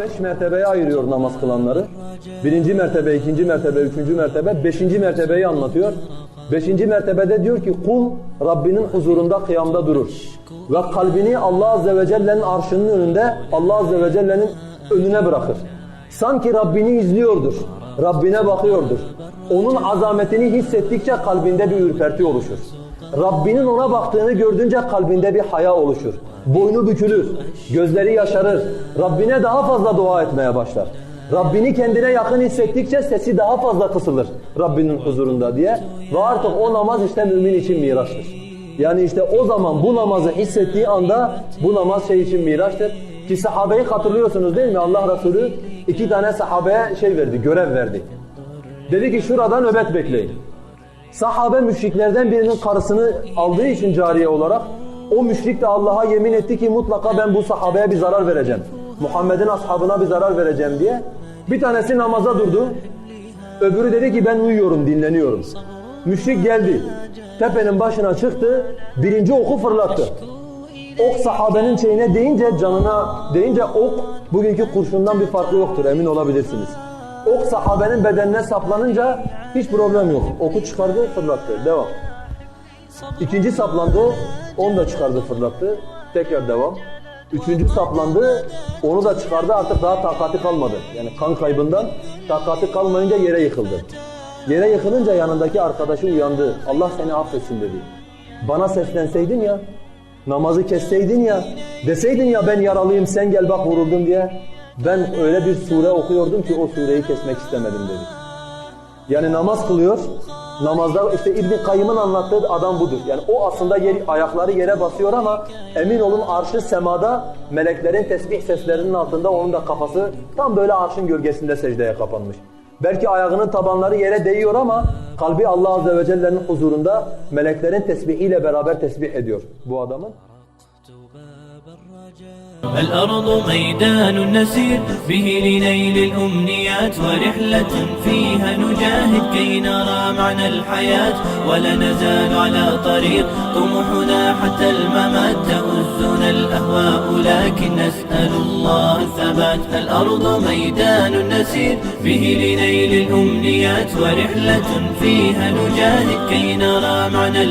beş mertebeye ayırıyor namaz kılanları. Birinci mertebe, ikinci mertebe, üçüncü mertebe, beşinci mertebeyi anlatıyor. Beşinci mertebede diyor ki kul Rabbinin huzurunda kıyamda durur. Ve kalbini Allah Azze ve Celle'nin arşının önünde Allah Azze ve Celle'nin önüne bırakır. Sanki Rabbini izliyordur. Rabbine bakıyordur. Onun azametini hissettikçe kalbinde bir ürperti oluşur. Rabbinin ona baktığını gördüğünce kalbinde bir haya oluşur. Boynu bükülür, gözleri yaşarır. Rabbine daha fazla dua etmeye başlar. Rabbini kendine yakın hissettikçe sesi daha fazla kısılır Rabbinin huzurunda diye. Ve artık o namaz işte mümin için miraçtır. Yani işte o zaman bu namazı hissettiği anda bu namaz şey için miraçtır. Ki sahabeyi hatırlıyorsunuz değil mi? Allah Resulü iki tane sahabeye şey verdi, görev verdi. Dedi ki şurada nöbet bekleyin. Sahabe müşriklerden birinin karısını aldığı için cariye olarak o müşrik de Allah'a yemin etti ki mutlaka ben bu sahabeye bir zarar vereceğim. Muhammed'in ashabına bir zarar vereceğim diye. Bir tanesi namaza durdu. Öbürü dedi ki ben uyuyorum, dinleniyorum. Müşrik geldi. Tepenin başına çıktı. Birinci oku fırlattı. Ok sahabenin şeyine deyince canına deyince ok bugünkü kurşundan bir farkı yoktur emin olabilirsiniz. Ok sahabenin bedenine saplanınca hiç problem yok. Oku çıkardı fırlattı. Devam. İkinci saplandı. Onu da çıkardı fırlattı. Tekrar devam. Üçüncü saplandı. Onu da çıkardı artık daha takati kalmadı. Yani kan kaybından takati kalmayınca yere yıkıldı. Yere yıkılınca yanındaki arkadaşı uyandı. Allah seni affetsin dedi. Bana seslenseydin ya, namazı kesseydin ya, deseydin ya ben yaralıyım sen gel bak vuruldum diye. Ben öyle bir sure okuyordum ki o sureyi kesmek istemedim dedi. Yani namaz kılıyor. Namazda işte İbn Kayyım'ın anlattığı adam budur. Yani o aslında yer, ayakları yere basıyor ama emin olun arşı semada meleklerin tesbih seslerinin altında onun da kafası tam böyle arşın gölgesinde secdeye kapanmış. Belki ayağının tabanları yere değiyor ama kalbi Allah Azze ve Celle'nin huzurunda meleklerin tesbihiyle beraber tesbih ediyor bu adamın. الأرض ميدان نسير به لنيل الأمنيات ورحلة فيها نجاهد كي نرى معنى الحياة ولا نزال على طريق طموحنا حتى الممات تؤزنا الأهواء لكن نسأل الله الثبات. الأرض ميدان نسير به لنيل الأمنيات ورحلة فيها نجاهد كي نرى معنى الحياة